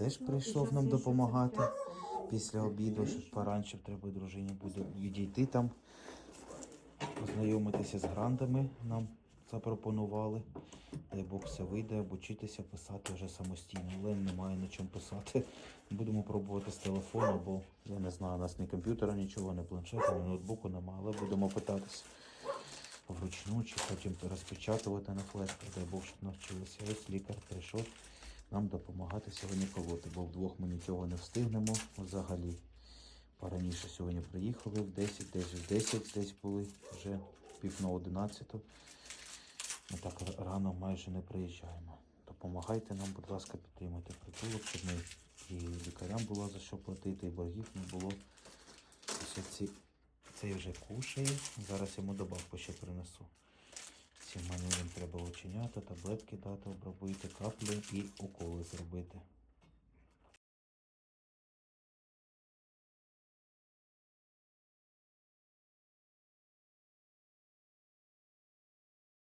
теж прийшов нам допомагати після обіду, щоб поранче треба дружині буде відійти там, познайомитися з грантами нам запропонували. Дай Бог все вийде, обучитися писати вже самостійно, але немає на чому писати. Будемо пробувати з телефону, бо я не знаю, у нас ні комп'ютера, нічого, ні планшета, ні ноутбуку немає, але будемо питатися вручну чи потім розпечатувати на флешку. Дай Бог, щоб навчилися. Ось лікар прийшов нам допомагати сьогодні колоти, бо вдвох ми нічого не встигнемо взагалі. Пораніше сьогодні приїхали в 10, десь в 10 десь були вже пів на 11. Ми так рано майже не приїжджаємо. Допомагайте нам, будь ласка, підтримуйте притулок, щоб ми і лікарям було за що платити, і боргів не було. Ось ці, цей вже кушає. Зараз йому добавку ще принесу. Ці мені треба оченята, таблетки дати, обробити, каплі і уколи зробити.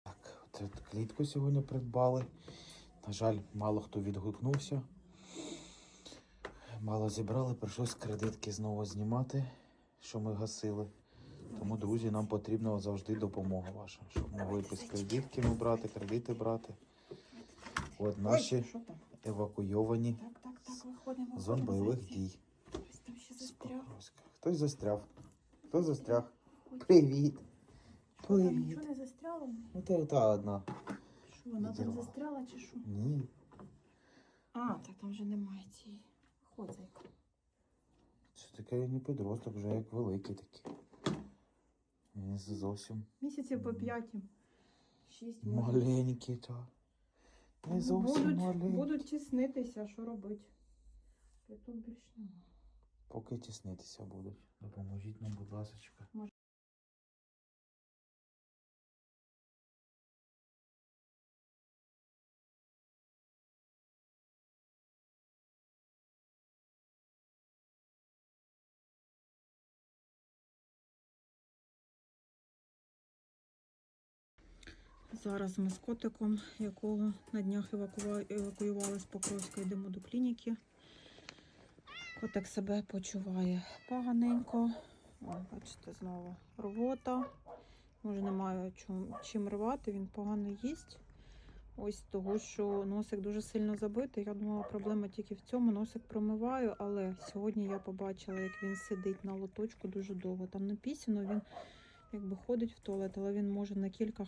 Так, от клітку сьогодні придбали. На жаль, мало хто відгукнувся. Мало зібрали, прийшлось кредитки знову знімати, що ми гасили. Тому, друзі, нам потрібна завжди допомога ваша, щоб могли без кредитками брати, кредити брати. От наші евакуйовані з зон бойових дій. Хтось застряв. Хто застряг? Привіт. Привіт. нічого не застряло? Ота та одна. Що, вона там застряла чи що? Ні. А, так там вже немає цієї. Ходь, зайка. Це таке не підросток, вже як великий такий. Зовсім Місяців по п'яті. Шість може. маленький, так. Не Ну, зовсім будуть, маленькі. будуть тіснитися, що робити? Тут більш нема. Поки тіснитися будуть. Допоможіть нам, будь ласка. Зараз ми з котиком, якого на днях евакуювали з Покровська, йдемо до клініки. Котик себе почуває поганенько. О, бачите, знову рвота. Може, немає чим, чим рвати, він погано їсть. Ось того, що носик дуже сильно забитий. Я думала, проблема тільки в цьому. Носик промиваю, але сьогодні я побачила, як він сидить на лоточку дуже довго. Там написано, він якби ходить в туалет, але він може на кілька